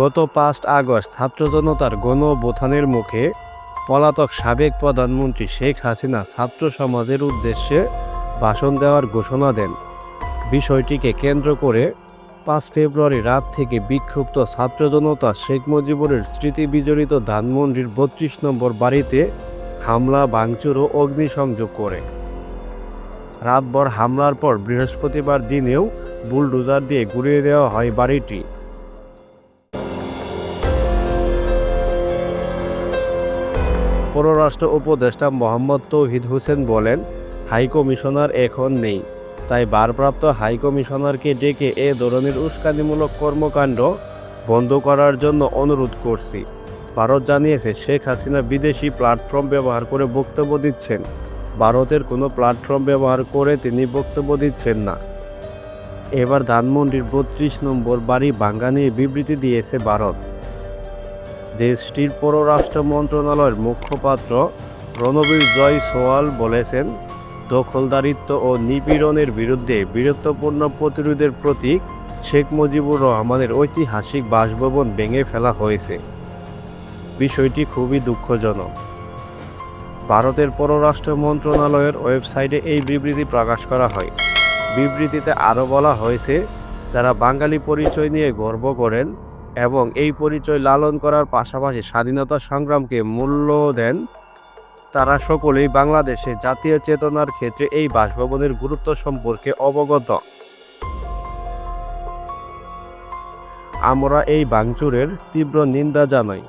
গত পাঁচ আগস্ট ছাত্র জনতার গণবোথানের মুখে পলাতক সাবেক প্রধানমন্ত্রী শেখ হাসিনা ছাত্র সমাজের উদ্দেশ্যে ভাষণ দেওয়ার ঘোষণা দেন। বিষয়টিকে কেন্দ্র করে পাঁচ ফেব্রুয়ারি রাত থেকে বিক্ষুব্ধ ছাত্র জনতা শেখ মুজিবুরের স্মৃতি বিজড়িত ধানমন্ডির বত্রিশ নম্বর বাড়িতে হামলা, ভাঙচুর ও অগ্নিসংযোগ করে। রাতভর হামলার পর বৃহস্পতিবার দিনেও বুলডোজার দিয়ে গুড়িয়ে দেওয়া হয় বাড়িটি। পররাষ্ট্র উপদেষ্টা মোহাম্মদ তৌহিদ হোসেন বলেন হাইকমিশনার এখন নেই। তাই ভারপ্রাপ্ত হাইকমিশনারকে ডেকে এ ধরনের উস্কানিমূলক কর্মকাণ্ড বন্ধ করার জন্য অনুরোধ করছি। ভারত জানিয়েছে, শেখ হাসিনা বিদেশি প্ল্যাটফর্ম ব্যবহার করে বক্তব্য দিচ্ছেন। ভারতের কোনো প্ল্যাটফর্ম ব্যবহার করে তিনি বক্তব্য দিচ্ছেন না। এবার ধানমন্ডির বত্রিশ নম্বর বাড়ি ভাঙ্গা নিয়ে বিবৃতি দিয়েছে ভারত। দেশটির পররাষ্ট্র মন্ত্রণালয়ের মুখপাত্র রণবীর জয় সোয়াল বলেছেন, দখলদারিত্ব ও নিপীড়নের বিরুদ্ধে বীরত্বপূর্ণ প্রতিরোধের প্রতীক শেখ মুজিবুর রহমানের ঐতিহাসিক বাসভবন ভেঙে ফেলা হয়েছে। বিষয়টি খুবই দুঃখজনক। ভারতের পররাষ্ট্র মন্ত্রণালয়ের ওয়েবসাইটে এই বিবৃতি প্রকাশ করা হয়। বিবৃতিতে আরও বলা হয়েছে, যারা বাঙালি পরিচয় নিয়ে গর্ব করেন এবং এই পরিচয় লালন করার পাশাপাশি স্বাধীনতা সংগ্রামকে মূল্য দেন তারা সকলেই বাংলাদেশে জাতীয় চেতনার ক্ষেত্রে এই বাসভবনের গুরুত্ব সম্পর্কে অবগত। আমরা এই বাংচুরের তীব্র নিন্দা জানাই।